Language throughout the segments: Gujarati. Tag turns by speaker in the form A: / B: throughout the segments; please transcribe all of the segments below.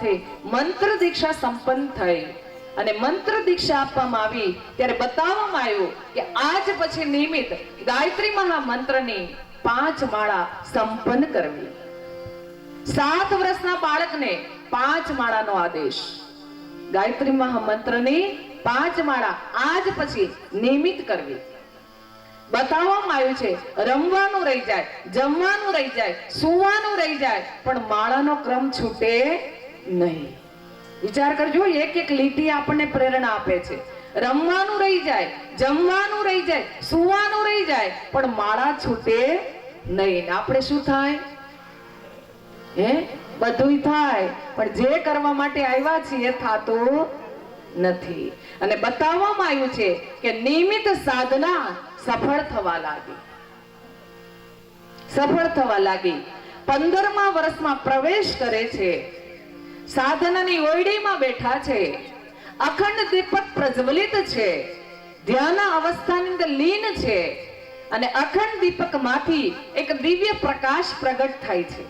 A: સાથે મંત્ર દીક્ષા સંપન્ન થઈ. અને મંત્ર દીક્ષા આપવામાં આવી ત્યારે બતાવવામાં આવ્યું કે આજ પછી નિયમિત ગાયત્રી મહામંત્રની પાંચ માળા સંપન્ન કરવી. સાત વર્ષના બાળકને પાંચ માળાનો આદેશ. ગાયત્રી મહામંત્રની પાંચ માળા આજ પછી નિયમિત કરવી. બતાવવામાં આવ્યું છે, રમવાનું રહી જાય, જમવાનું રહી જાય, સુવાનું રહી જાય, પણ માળાનો ક્રમ છૂટે નહીં. વિચાર કરજો, એક એક લીટી આપણને પ્રેરણા આપે છે. રમવાનું રહી જાય, જમવાનું રહી જાય, સુવાનું રહી જાય, પણ માળા છૂટે નહીં. આપણે શું થાય? હે? બધુંય થાય, પણ જે કરવા માટે આવ્યા છીએ થાતું નથી. અને બતાવવામાં આવ્યું છે કે નિયમિત સાધના સફળ થવા લાગી. સફળ થવા લાગી. પંદરમા વર્ષમાં પ્રવેશ કરે છે. સાધનાની ઓયડીમાં બેઠા છે. અખંડ દીપક પ્રજ્વલિત છે. ધ્યાન અવસ્થાની અંદર લીન છે. અને અખંડ દીપકમાંથી એક દિવ્ય પ્રકાશ પ્રગટ થાય છે.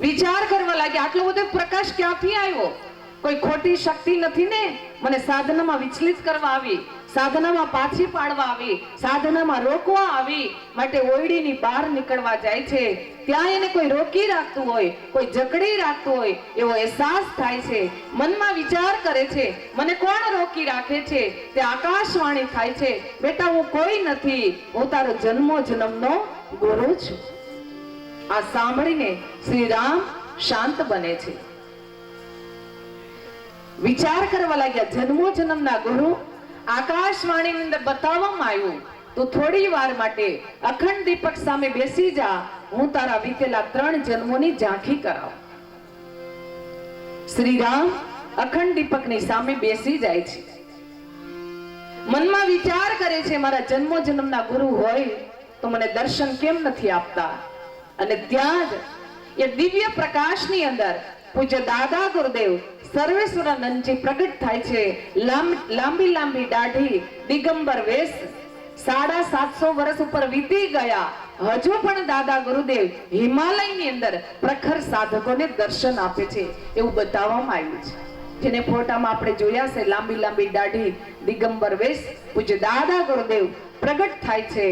A: વિચાર કરવા લાગ્યા, આટલો બધો પ્રકાશ ક્યાંથી આવ્યો? કોઈ ખોટી શક્તિ નથી ને? મને સાધનામાં વિચલિત કરવા આવી, સાધનામાં પાછી પાડવા આવી, સાધનામાં રોકવા આવી, માટે ઓયડીની બહાર નીકળવા જાય છે. ત્યાં એને કોઈ રોકી રાખતું હોય, કોઈ જકડી રાખતું હોય, એવો અહેસાસ થાય છે. મનમાં વિચાર કરે છે, મને કોણ રોકી રાખે છે? તે આકાશવાણી થાય છે. બેટા, હું કોઈ નથી. હું તારો જન્મો જન્મનો ગુરુ છું. આ સાંભળીને શ્રી રામ શાંત બને છે. વિચાર કરવા લાગ્યા, જન્મો જન્મના ગુરુ, આકાશવાણીની અંદર બતાવવામાં આવ્યું. તો થોડી વાર માટે અખંડ દીપક સામે બેસી જા. હું તારા વીતેલા ત્રણ જન્મોની ઝાંખી કરાવ. શ્રી રામ અખંડ દીપકની સામે બેસી જાય છે. મનમાં વિચાર કરે છે, મારા જન્મો જન્મના ગુરુ હોય તો મને દર્શન કેમ નથી આપતા? અને ત્યાં જ એ દિવ્ય પ્રકાશની અંદર પૂજ્ય દાદા ગુરુદેવ સર્વેશ્વરાનંદજી પ્રગટ થાય છે. લાંબી લાંબી દાઢી, દિગંબર વેશ, સાડા સાતસો વર્ષ ઉપર વીતી ગયા. હજુ પણ દાદા ગુરુદેવ હિમાલયની અંદર પ્રખર સાધકોને દર્શન આપે છે. એવું બતાવવામાં આવ્યું છે. જેને ફોટામાં આપણે જોયા છે, લાંબી લાંબી દાઢી, દિગંબર વેશ, પૂજ્ય દાદા ગુરુદેવ પ્રગટ થાય છે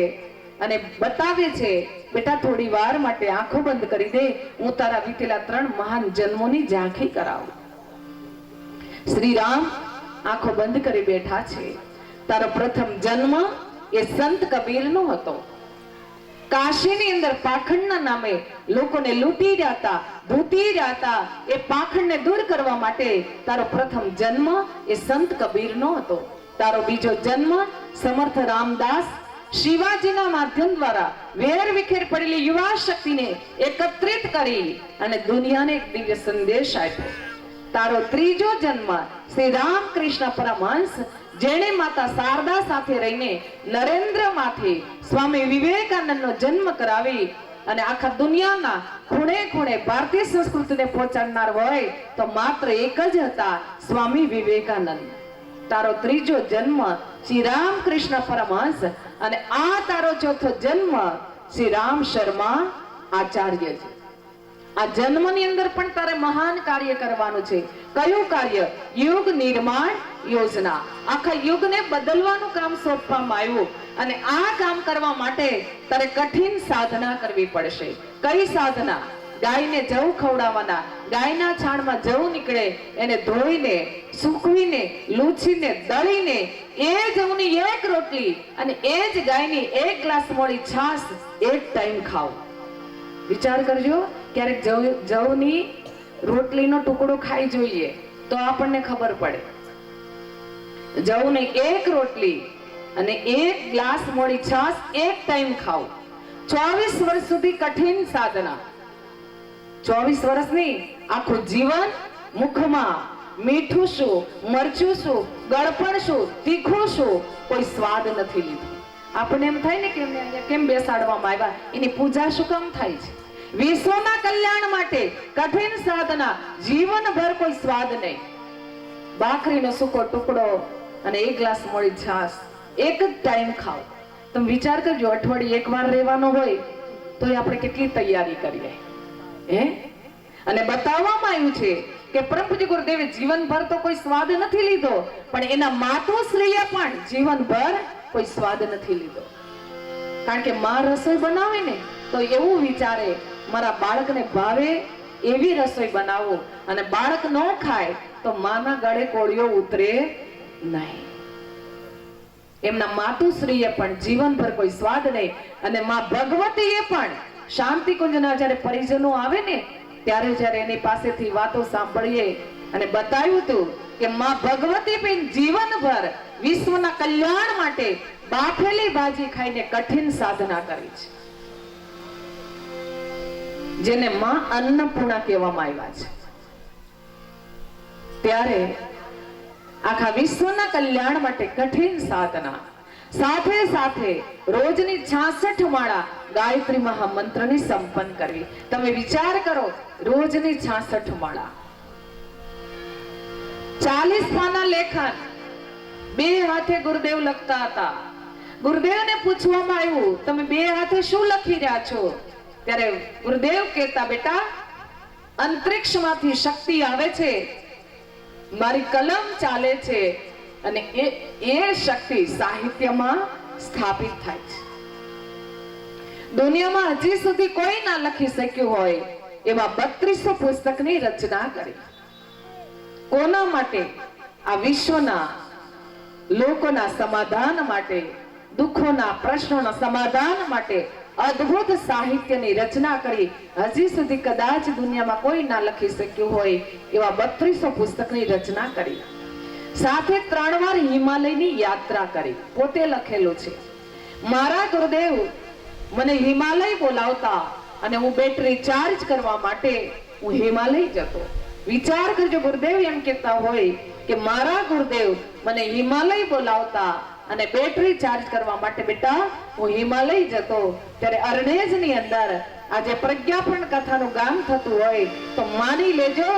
A: અને બતાવે છે, બેટા, થોડી વાર માટે આંખો બંધ કરી દે. હું તારા વીતેલા ત્રણ મહાન જન્મોની ઝાંખી કરાવું. શ્રી રામ આંખો બંધ કરી બેઠા છે. તારો પ્રથમ જન્મ એ સંત કબીરનો હતો. કાશીની અંદર પાખંડના નામે લોકોને લૂંટી જાતા ધૂતી જાતા એ પાખંડને દૂર કરવા માટે તારો પ્રથમ જન્મ એ સંત કબીરનો હતો. તારો બીજો જન્મ સમર્થ રામદાસ શિવાજીના માધ્યમ દ્વારા વેર વિખેર પડેલી યુવા શક્તિને એકત્રિત કરી અને દુનિયાને એક દિવ્ય સંદેશ આપ્યો. તારો ત્રીજો જન્મ શ્રી રામકૃષ્ણ પરમહંસ, જેણે માતા શારદા સાથે રહીને નરેન્દ્રમાંથી સ્વામી વિવેકાનંદનો જન્મ કરાવી અને આખા દુનિયાના ખૂણે ખૂણે ભારતીય સંસ્કૃતિને પહોંચાડનાર હોય તો માત્ર એક જ હતા સ્વામી વિવેકાનંદ. તારો ત્રીજો જન્મ શ્રી રામકૃષ્ણ પરમહંસ અને આ તારો ચોથો જન્મ શ્રી રામ શર્મા આચાર્ય છે. આ જન્મની અંદર પણ તારે મહાન કાર્ય કરવાનું છે. કયું કાર્ય? યુગ નિર્માણ યોજના. આખા યુગને બદલવાનું કામ સોંપવામાં આવ્યું અને આ કામ કરવા માટે તારે કઠિન સાધના કરવી પડશે. કઈ સાધના? ગાયને જવ ખવડાવવાના. ગાયના છાણમાં જવ નીકળે. એને ધોઈને, સૂકવીને, લૂછીને, દળીને એ જવની એક રોટલી અને એ જ ગાયની એક ગ્લાસ મોડી છાશ એક ટાઈમ ખાવ. વિચાર કરજો, ક્યારેક જવ, જવની રોટલીનો ટુકડો ખાઈ જોઈએ, તો આપણને ખબર પડે. જવને એક રોટલી અને એક ગ્લાસ મોડી છાસ એક ટાઈમ ખાવ ચોવીસ વર્ષ સુધી કઠિન સાધના. ચોવીસ વર્ષની આખું જીવન મુખમાં મીઠું શું, મરચું શું, ગળપણ શું, તીખું શું, કોઈ સ્વાદ નથી લીધો. આપણને એમ થાય ને કે કેમ બેસાડવામાં આવ્યા? એની પૂજા શું કામ થાય છે? વિશ્વના કલ્યાણ માટે કઠિન સાધના, જીવનભર કોઈ સ્વાદ નહીં. બાકરીનો સૂકો ટુકડો અને એક ગ્લાસ મળી છાશ, એક જ ટાઈમ ખાઓ. તમે વિચાર કરજો, અઠવાડિયે એકવાર રહેવાનો હોય તો આપણે કેટલી તૈયારી કરીએ? હે? અને બતાવવામાં આવ્યું છે કે પ્રભુજી ગુરુદેવે જીવનભર તો કોઈ સ્વાદ નથી લીધો, પણ એના માતુશ્રીએ પણ જીવનભર કોઈ સ્વાદ નથી લીધો. કારણ કે માં રસોઈ બનાવે ને, તો એવું વિચારે મારા બાળકને ભાવે એવી રસોઈ બનાવો. અને બાળક ન ખાય તો માના ગળે કોળિયો ઉતરે નહીં. એમના માતુશ્રીએ પણ જીવનભર કોઈ સ્વાદ નહીં. અને માં ભગવતીએ પણ શાંતિ કુંજના જ્યારે પરિજનો આવે ને, ત્યારે જ્યારે એની પાસેથી વાતો સાંભળીએ અને બતાવ્યું હતું કે માં ભગવતી બેન જીવનભર વિશ્વના કલ્યાણ માટે બાફેલી ભાજી ખાઈને કઠિન સાધના કરી છે. જેને માં અન્નપૂર્ણા કહેવામાં આવ્યા છે. ત્યારે આખા વિશ્વના કલ્યાણ માટે કઠિન સાધના, સાથે સાથે રોજની 66 માળા ગાયત્રી મહામંત્રને સંપન્ન કરવી. તમે વિચાર કરો, રોજની 66 માળા. 40 પાના લેખન. બે હાથે ગુરુદેવ લખતા હતા. ગુરુદેવને પૂછવામાં આવ્યું, તમે બે હાથે શું લખી રહ્યા છો? ત્યારે ગુરુદેવ કહેતા, બેટા, અંતરિક્ષમાંથી શક્તિ આવે છે. મારી કલમ ચાલે છે અને એ એ શક્તિ સાહિત્યમાં સ્થાપિત થાય છે. દુનિયામાં હજી સુધી કોઈ ના લખી શક્યું હોય એવા બત્રીસો પુસ્તકની રચના કરી. કોના માટે? આ વિશ્વના લોકોના સમાધાન માટે, દુઃખોના પ્રશ્નોના સમાધાન માટે અદ્ભુત સાહિત્યની રચના કરી હજી સુધી કદાચ દુનિયામાં કોઈ ના લખી શક્યું હોય એવા બત્રીસો પુસ્તકની રચના કરી. સાથે ત્રણ વાર હિમાલયની યાત્રા કરી. પોતે લખેલું છે. મારા ગુરુદેવ, મને હિમાલય બોલાવતા અને હું બેટરી ચાર્જ કરવા માટે હું હિમાલય જતો. વિચાર કરજો ગુરુદેવ, એમ કહેતા હોય કે મારા ગુરુદેવ મને હિમાલય બોલાવતા અને બેટરી ચાર્જ કરવા માટે બેટા, હું હિમાલય જતો. ત્યારે અરણેજની અંદર આજે પ્રજ્ઞાપન કથાનું ગામ થતું હોય, તો માની લેજો,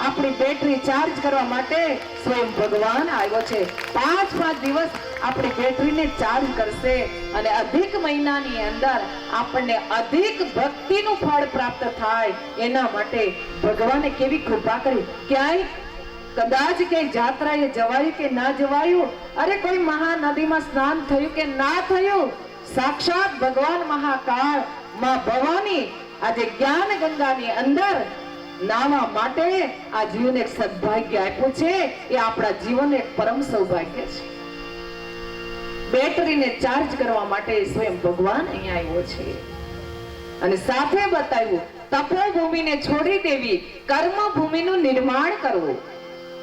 A: આપણી બેટરી ચાર્જ કરવા માટે સ્વયં ભગવાન આવ્યો છે. પાંચ પાંચ દિવસ આપણી બેટરીને ચાર્જ કરશે અને અધિક મહિનાની અંદર આપણને અધિક ભક્તિનું ફળ પ્રાપ્ત થાય. એના માટે ભગવાને કેવી કૃપા કરી. ક્યાંય કદાચ કે જાત્રાએ જવાયું કે ના જવાયું? અરે કોઈ મહાનદીમાં સ્નાન થયું કે ના થયું? સાક્ષાત ભગવાન મહાકાળ, માં ભવાની, આજે જ્ઞાન ગંગાની અંદર નાવા માટે આ જીવને એક સદભાગ્ય આપ્યું છે. એ આપણા જીવન એક પરમ સૌભાગ્ય છે. બેટરીને ચાર્જ કરવા માટે સ્વયં ભગવાન અહીંયા આવ્યો છે. અને સાથે બતાવ્યું, તપોભૂમિને છોડી દેવી, કર્મભૂમિનું નિર્માણ કરવું.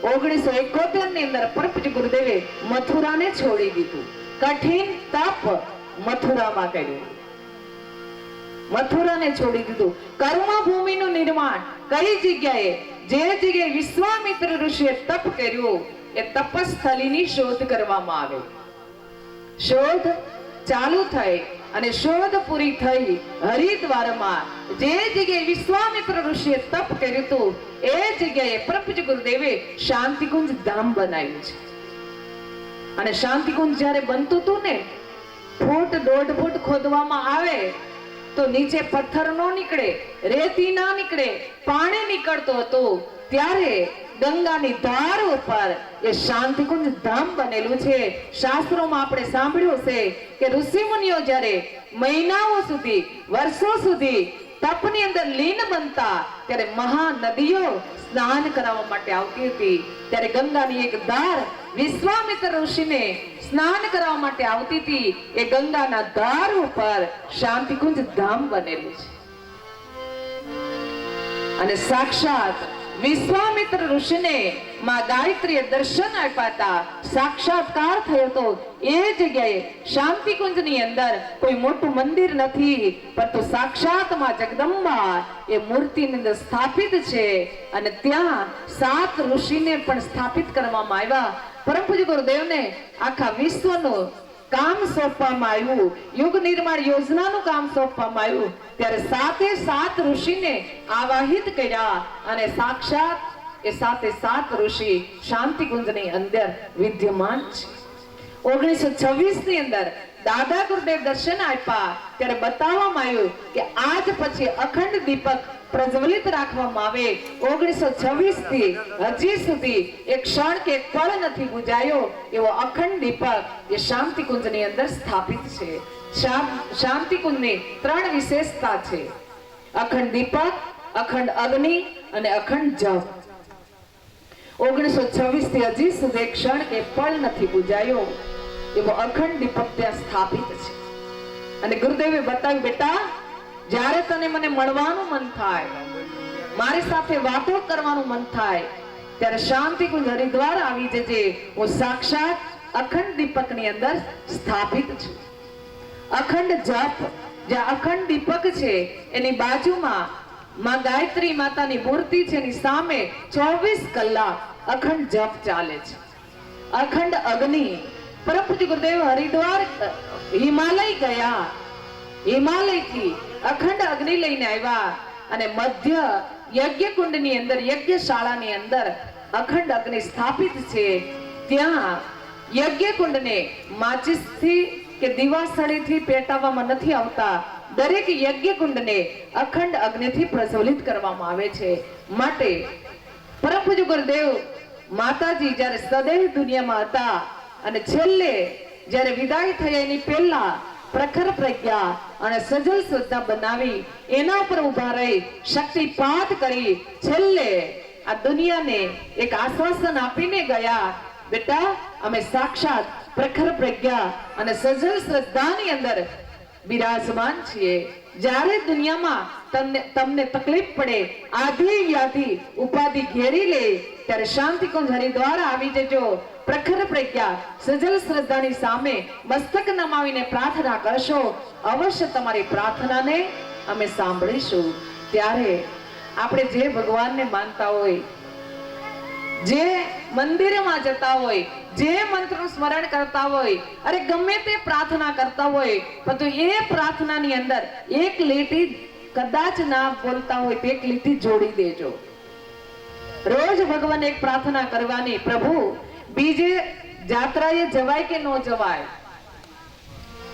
A: ઓગણીસો એકોતેરની અંદર પરપજ ગુરુદેવે મથુરાને છોડી દીધું. કઠિન તપ મથુરામાં કર્યું. મથુરાને છોડી દીધું. કર્મભૂમિનું નિર્માણ કઈ જગ્યાએ? જે જગ્યાએ વિશ્વામિત્ર ઋષિએ તપ કર્યું, એ તપસ્થલીની શોધ કરવામાં આવે. શોધ ચાલુ થઈ. અને શોધ પૂરી થઈ હરિદ્વારમાં જે જગ્યાએ વિશ્વામિત્ર ઋષિએ તપ કર્યું હતું, એ જગ્યાએ પ્રભુજ ગુરુદેવે શાંતિકુંજ ધામ બનાવ્યું છે. અને શાંતિકુંજ જ્યારે બનતું હતું ને, ફૂટ દોઢ ફૂટ ખોદવામાં આવે, તો નીચે પથ્થર નો નીકળે, રેતી ના નીકળે, પાણી નીકળતો હતો. ત્યારે ગંગાની ધાર ઉપર એ શાંતિકુંજ ધામ બનેલું છે. શાસ્ત્રોમાં આપણે સાંભળ્યું છે કે ઋષિ મુનિઓ જ્યારે મહિનાઓ સુધી, વર્ષો સુધી તપની અંદર લીન બનતા, ત્યારે મહાનદીઓ સ્નાન કરાવવા માટે આવતી હતી. ત્યારે ગંગાની એક ધાર વિશ્વામિત્ર ઋષિને સ્નાન કરવા માટે આવતી હતી. એ ગંગાના ધાર ઉપર શાંતિકુંજ ધામ બનેલું છે. અને સાક્ષાત વિશ્વામિત્ર ઋષિને માં ગાયત્રીએ દર્શન આપ્યા હતા. સાક્ષાત્કાર થયો તો એ જગ્યાએ શાંતિકુંજની અંદર કોઈ મોટું મંદિર નથી, પરંતુ સાક્ષાતમાં જગદંબા એ મૂર્તિની અંદર સ્થાપિત છે અને ત્યાં સાત ઋષિને પણ સ્થાપિત કરવામાં આવ્યા. પરમ પૂજ્ય ગુરુદેવને આખા વિશ્વનો કામ સોંપવામાં આવ્યું. યુગ નિર્માણ યોજનાનું કામ સોંપવામાં આવ્યું. ત્યારે સાતે સાત ઋષિને આવાહિત કર્યા અને સાક્ષાત એ સાતે સાત ઋષિ શાંતિ કુંજની અંદર વિદ્યમાન છે. ઓગણીસો છવ્વીસની અંદર દાદા ગુરુદેવ દર્શન આપ્યા. ત્યારે બતાવવામાં આવ્યું કે આજ પછી અખંડ દીપક પ્રજ્વલિત રાખવામાં આવે. ઓગણીસો છવ્વીસથી હજી સુધી એક ક્ષણ કે પળ નથી બુજાયો એવો અખંડ દીપક એ શાંતિ કુંજની અંદર સ્થાપિત છે. શામ- શાંતિ કુંજની ત્રણ વિશેષતા છે. અખંડ દીપક અખંડ અગ્નિ અને અખંડ જપ ઓગણીસો છવ્વીસથી હજી સુધી ક્ષણ કે પળ નથી બુજાયો એવો અખંડ દીપક ત્યાં સ્થાપિત છે. અને ગુરુદેવે બતાવ્યું, બેટા જ્યારે તને મને મળવાનું મન થાય, મારી સાથે વાતો કરવાનું મન થાય, ત્યારે શાંતિ કુંજ હરિદ્વાર આવી જજે. હું સાક્ષાત અખંડ દીપકની અંદર સ્થાપિત છું. અખંડ જપ, જ્યાં અખંડ દીપક છે, એની બાજુમાં માં ગાયત્રી માતાની મૂર્તિ છે, એની સામે ચોવીસ કલાક અખંડ જપ ચાલે છે. અખંડ અગ્નિ. પરમ પૂજ્ય ગુરુદેવ હરિદ્વાર હિમાલય ગયા. હિમાલયથી અખંડ અગ્નિ લઈને આવ્યા. અને મધ્ય યજ્ઞ કુંડની અંદર, યજ્ઞશાળાની અંદર અખંડ અગ્નિ સ્થાપિત છે. ત્યાં યજ્ઞ કુંડને માચિસથી કે દીવાસળીથી પેટાવવામાં નથી આવતા. દરેક યજ્ઞ કુંડને અખંડ અગ્નિથી પ્રજ્વલિત કરવામાં આવે છે. માટે પરમ પૂજ્ય ગુરુદેવ માતાજી જ્યારે સદૈવ દુનિયામાં હતા અને છેલ્લે જ્યારે વિદાય થયા એની પહેલા પ્રખર પ્રજ્ઞા અને સજલ શ્રદ્ધા બનાવી એના ઉપર ઊભા રહી શક્તિ પાઠ કરી છેલ્લે આ દુનિયાને એક આશ્વાસન આપીને ગયા. બેટા, અમે સાક્ષાત પ્રખર પ્રજ્ઞા અને સજલ શ્રદ્ધાની અંદર બિરાજમાન છીએ. જ્યારે દુનિયામાં તમને તમને તકલીફ પડે આધી વ્યાધિ ઉપાધિ ઘેરી લે, ત્યારે શાંતિ કુંજ હરિદ્વાર આવી જજો. પ્રખર પ્રજ્ઞા, સજલ શ્રદ્ધાની સામે મસ્તક નમાવીને પ્રાર્થના કરશો. અવશ્ય તમારી પ્રાર્થનાને અમે સાંભળીશું. ત્યારે આપણે જે ભગવાનને માનતા હોય, જે મંદિરમાં જતા હોય, જે મંત્રનું સ્મરણ કરતા હોય, અરે ગમે તે પ્રાર્થના કરતા હોય પરંતુ એ પ્રાર્થનાની અંદર એક લીટી કદાચ ના બોલતા હોય તો એક લીટી જોડી દેજો. રોજ ભગવાન એક પ્રાર્થના કરવાની, પ્રભુ, બીજે જાત્રાએ જવાય કે ન જવાય?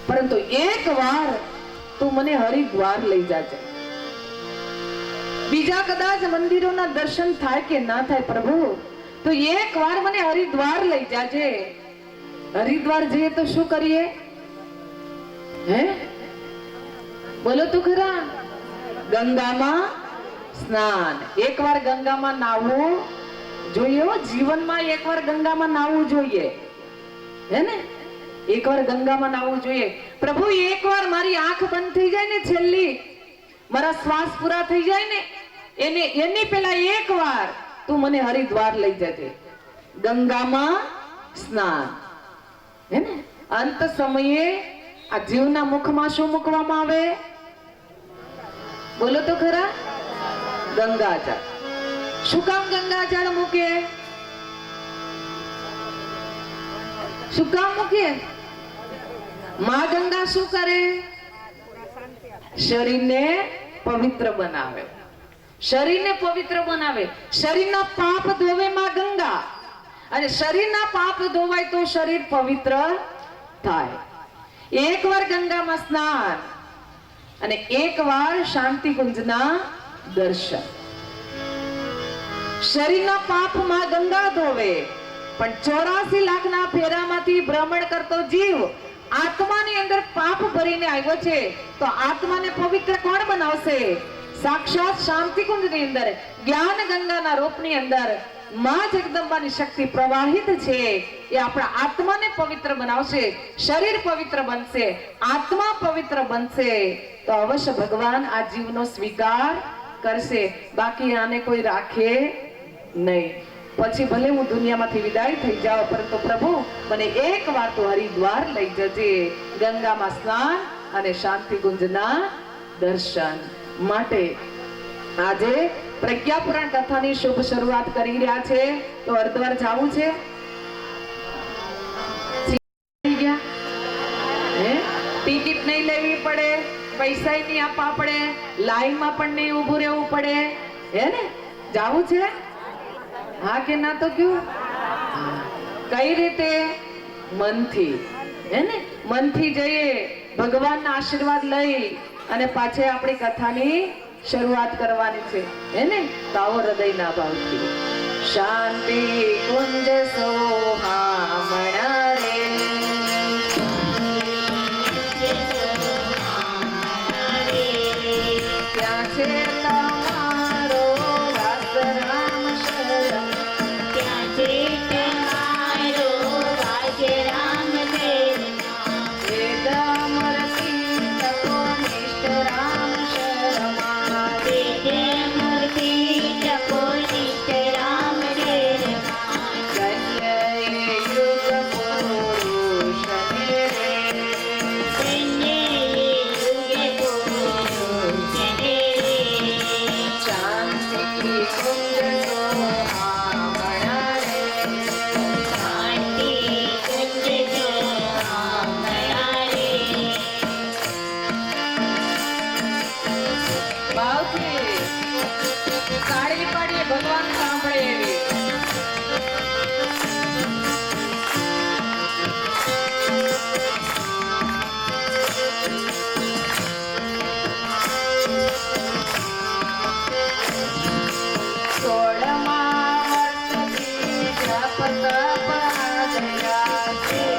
A: પરંતુ એક વાર તું મને હરિદ્વાર લઈ જાજે. બીજા કદાચ મંદિરોના દર્શન થાય કે ના થાય, પ્રભુ તો એક વાર મને હરિદ્વાર લઈ જાજે. હરિદ્વાર જઈએ તો શું કરીએ? હે? બોલો તો ખરા. ગંગામાં સ્નાન. એકવાર ગંગામાં નાહવું જોઈએ જીવનમાં એકવાર ગંગામાં નાહવું જોઈએ. હે ને? એકવાર ગંગામાં નાહવું જોઈએ. પ્રભુ એકવાર મારી આંખ બંધ થઈ જાય ને છેલ્લી? મારા શ્વાસ પૂરા થઈ જાય ને? એને, એની પહેલા એકવાર તું મને હરિદ્વાર લઈ જજે. ગંગામાં સ્નાન. હે ને? અંત સમયે આ જીવના મુખમાં શું મૂકવામાં આવે? બોલો તો ખરા. ગંગાજળ. શું કામ ગંગાજળ મૂકે? શું કામ મૂકે? માં ગંગા શું કરે? શરીરને પવિત્ર બનાવે. શરીરને પવિત્ર બનાવે. શરીરના પાપ ધોવે માં ગંગા. અને શરીરના પાપ ધોવાય તો શરીર પવિત્ર થાય. એકવાર ગંગામાં સ્નાન અને એકવાર શાંતિ કુંજના દર્શન. શરીરના પાપમાં ગંગા ધોવે. પણ ચોરાસી લાખના ફેરામાંથી ભ્રમણ કરતો જીવ આત્માની અંદર પાપ ભરીને આવ્યો છે. તો આત્માને પવિત્ર કોણ બનાવશે? સાક્ષાત શાંતિ કુંજની અંદર જ્ઞાન ગંગાના રૂપની અંદરમાં જગદંબાની શક્તિ પ્રવાહિત છે એ આપણા આત્માને પવિત્ર બનાવશે શરીર પવિત્ર બનશે આત્મા પવિત્ર બનશે તો અવશ્ય ભગવાન આ જીવનો સ્વીકાર કરશે બાકી આને કોઈ રાખે નહીં પછી ભલે હું દુનિયામાંથી વિદાય થઈ જાઉં પરંતુ પ્રભુ મને એક વાર તો હરિદ્વાર લઈ જજે ગંગામાં સ્નાન અને શાંતિ ગુંજના દર્શન માટે આજે પ્રજ્ઞાપુરાણ કથાની શુભ શરૂઆત કરી રહ્યા છે. તો હરિદ્વાર જાવું છે? ટિકિટ નહીં લેવી પડે પૈસા નહીં આપવા પડે, લાઈનમાં પણ નહીં ઊભું રહેવું પડે. હે ને? જાવું છે? હા કે ના તો કયું? કઈ રીતે? મનથી. હે ને? મનથી જઈએ, ભગવાનના આશીર્વાદ લઈ. અને પાછે આપણી કથાની શરૂઆત કરવાની છે. હે ને? તાવો હૃદયના ભાવથી. શાંતિ કુંજ સોહા સોહામણા Jaya Jaya